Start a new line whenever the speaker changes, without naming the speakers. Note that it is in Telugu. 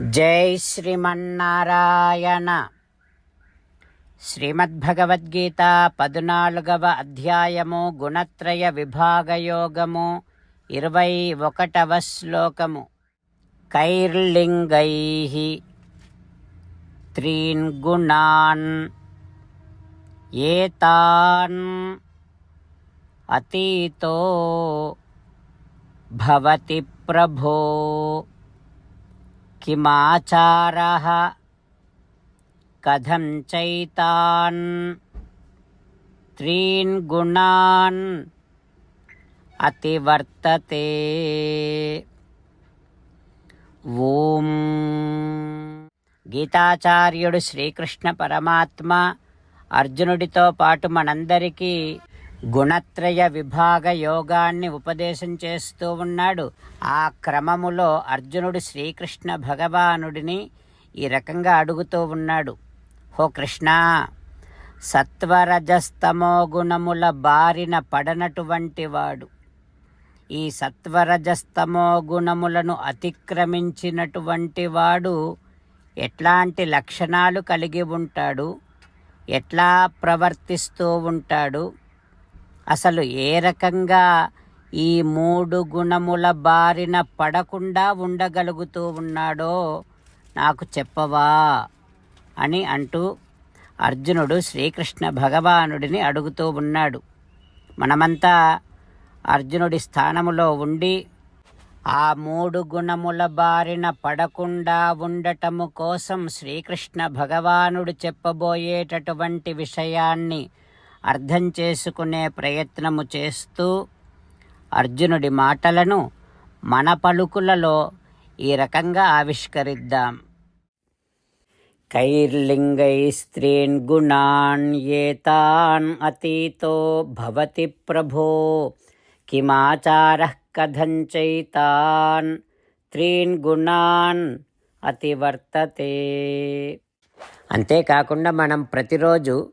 జై శ్రీమన్నారాయణ. శ్రీమద్భగవద్గీత పద్నాలుగవ అధ్యాయము గుణత్రయ విభాగయోగము ఇరవై ఒకటవ శ్లోకము. కైర్లింగై త్రీన్ గుణాన్ ఏతాన్ అతీతో భవతి ప్రభో किमाचारः कथं चैतान् त्रीन् गुणान् అతివర్తతే ఓం గీతాచార్యుడు శ్రీకృష్ణ పరమాత్మ అర్జునుడితో పాటు మనందరికీ గుణత్రయ విభాగ యోగాన్ని ఉపదేశం చేస్తూ ఉన్నాడు. ఆ క్రమములో అర్జునుడు శ్రీకృష్ణ భగవానుడిని ఈ రకంగా అడుగుతూ ఉన్నాడు. హో కృష్ణ సత్వరజస్తమో గుణముల బారిన పడనటువంటి వాడు. ఈ సత్వరజస్తమో గుణములను అతిక్రమించినటువంటి వాడు ఎట్లాంటి లక్షణాలు కలిగి ఉంటాడు? ఎట్లా ప్రవర్తిస్తూ ఉంటాడు? అసలు ఏ రకంగా ఈ మూడు గుణముల బారిన పడకుండా ఉండగలుగుతూ ఉన్నాడో నాకు చెప్పవా అని అంటూ అర్జునుడు శ్రీకృష్ణ భగవానుడిని అడుగుతూ ఉన్నాడు. మనమంతా అర్జునుడి స్థానములో ఉండి ఆ మూడు గుణముల బారిన పడకుండా ఉండటము కోసం శ్రీకృష్ణ భగవానుడు చెప్పబోయేటటువంటి విషయాన్ని అర్థం చేసుకునే ప్రయత్నము చేస్తూ అర్జునుడి మాటలను మన పలుకులలో ఈ రకంగా ఆవిష్కరిద్దాం. కైర్లింగై స్త్రీన్ గుణాన్ ఏతాన్ అతీతో భవతి ప్రభో కిమాచార కథంచైతాన్ త్రీన్ గుణాన్ అతివర్తతే. అంతేకాకుండా మనం ప్రతిరోజు